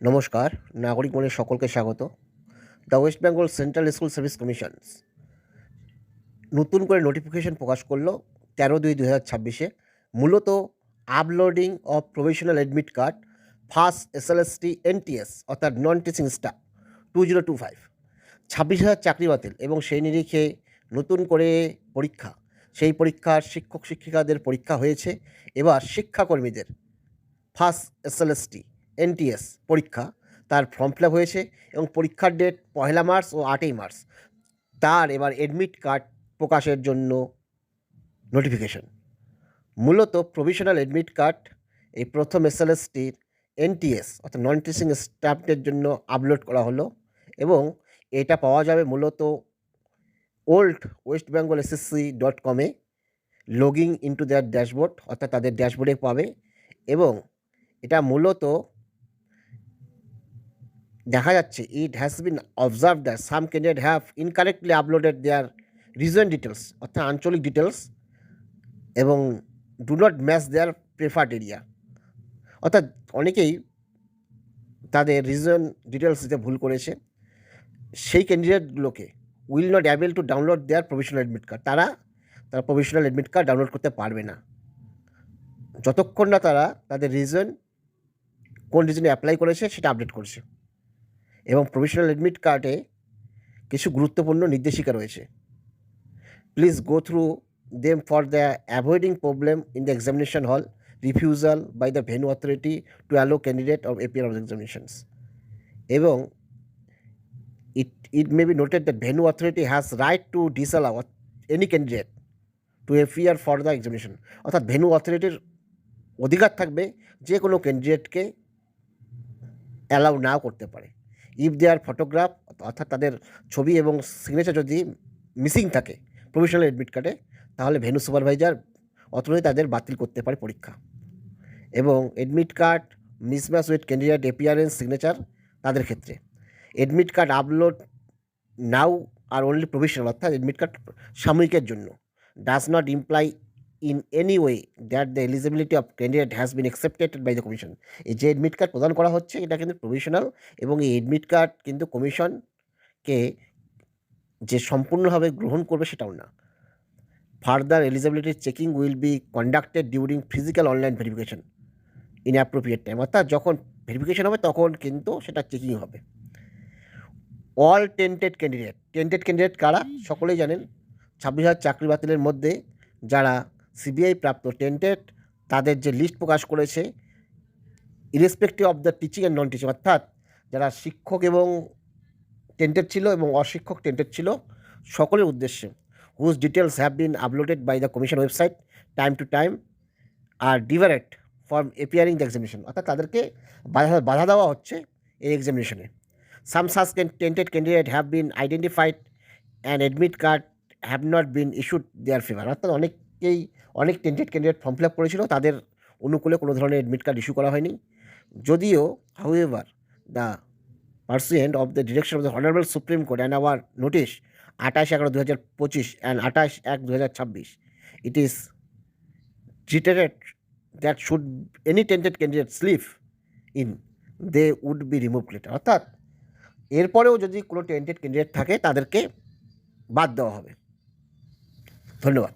নমস্কার, নাগরিক মনের সকলকে স্বাগত। The West Bengal Central School Service Commissions নতুন করে নোটিফিকেশন প্রকাশ করল তেরো দুই দু হাজার ছাব্বিশে। মূলত uploading of professional admit card first SLST NTS অর্থাৎ non teaching staff two zero two five ছাব্বিশ হাজার চাকরি বাতিল এবং সেই নিরিখে নতুন করে পরীক্ষা, সেই পরীক্ষার শিক্ষক শিক্ষিকাদের পরীক্ষা হয়েছে। এবার শিক্ষাকর্মীদের ফার্স্ট এসএলএসটি এনটিএস পরীক্ষা। তার ফর্ম ফিল হয়েছে এবং পরীক্ষার ডেট পয়লা মার্চ ও আটই মার্চ। তার এবার এডমিট কার্ড প্রকাশের জন্য নোটিফিকেশন মূলত প্রভিশনাল এডমিট কার্ড এই প্রথম এসএলএসটির এনটিএস অর্থাৎ নন টিচিং স্টাফদের জন্য আপলোড করা হলো এবং এটা পাওয়া যাবে মূলত old West Bengal SSC dot কমে লগিং ইন্টু দেয়ার ড্যাশবোর্ড অর্থাৎ তাদের ড্যাশবোর্ডে পাবে এবং এটা মূলত দেখা যাচ্ছে it has been observe that some candidate have incorrectly uploaded their region details অর্থাৎ আঞ্চলিক ডিটেলস এবং do not match their preferred area অর্থাৎ অনেকেই তাদের রিজন ডিটেলস দিতে ভুল করেছে, সেই ক্যান্ডিডেটগুলোকে will not able to download their professional admit card তারা তারা প্রফেশনাল অ্যাডমিট কার্ড ডাউনলোড করতে পারবে না। যতক্ষণ না তারা তাদের রিজন কোন রিজনে অ্যাপ্লাই করেছে সেটা আপডেট করছে। এবং প্রফেশনাল অ্যাডমিট কার্ডে কিছু গুরুত্বপূর্ণ নির্দেশিকা রয়েছে। Please go through them for the avoiding problem in the examination hall refusal by the venue authority to allow candidate of appear of examinations এবং it it may be noted that venue authority has right to disallow any candidate to appear for the examination অর্থাৎ venue অথরিটির অধিকার থাকবে যে কোনো ক্যান্ডিডেটকে allow নাও করতে পারে। If there photograph অর্থাৎ তাদের ছবি এবং সিগনেচার যদি মিসিং থাকে প্রফেশনাল অ্যাডমিট কার্ডে তাহলে ভেনু সুপারভাইজার অথরিটি তাদের বাতিল করতে পারে পরীক্ষা। এবং admit card mismatch with candidate appearance signature তাদের ক্ষেত্রে। Admit card upload now are only professional অর্থাৎ এডমিট কার্ড সাময়িকের জন্য। Does not imply in any way that the eligibility of candidate has been accepted by the commission এই যে admit card প্রদান করা হচ্ছে, এটা কিন্তু প্রফেশনাল এবং এই এডমিট কার্ড কিন্তু কমিশনকে যে সম্পূর্ণভাবে গ্রহণ করবে সেটাও না। Further eligibility checking will be conducted during physical online verification in appropriate time অর্থাৎ যখন ভেরিফিকেশন হবে, তখন কিন্তু সেটা চেকিং হবে। All tainted candidate tainted candidate কারা? সকলেই জানেন, ছাব্বিশ হাজার চাকরি বাতিলের মধ্যে যারা সিবিআই প্রাপ্ত টেন্টেড, তাদের যে লিস্ট প্রকাশ করেছে irrespective of the teaching and non teaching অর্থাৎ যারা শিক্ষক এবং টেন্টেড ছিল এবং অশিক্ষক টেন্টেড ছিল, সকলের উদ্দেশ্যে whose details have been uploaded by the commission website time to time are debarred for appearing the examination অর্থাৎ তাদেরকে বাধা বাধা দেওয়া হচ্ছে এই এক্সামিনেশনে some such tainted candidate have been identified and admit card have not been issued their favour অর্থাৎ অনেককেই অনেক tainted candidate form fill up করেছিল, তাদের অনুকূলে কোনো ধরনের অ্যাডমিট কার্ড ইস্যু করা হয়নি। যদিও however the pursuant of the direction of the honourable Supreme Court and our notice আঠাশ এগারো দু হাজার পঁচিশ অ্যান্ড আঠাশ এক দু হাজার ছাব্বিশ it is treated that should any tainted candidate slip in they would be remove later অর্থাৎ, এরপরেও যদি কোনো টেন্টেড ক্যান্ডিডেট থাকে, তাদেরকে বাদ দেওয়া হবে। ধন্যবাদ।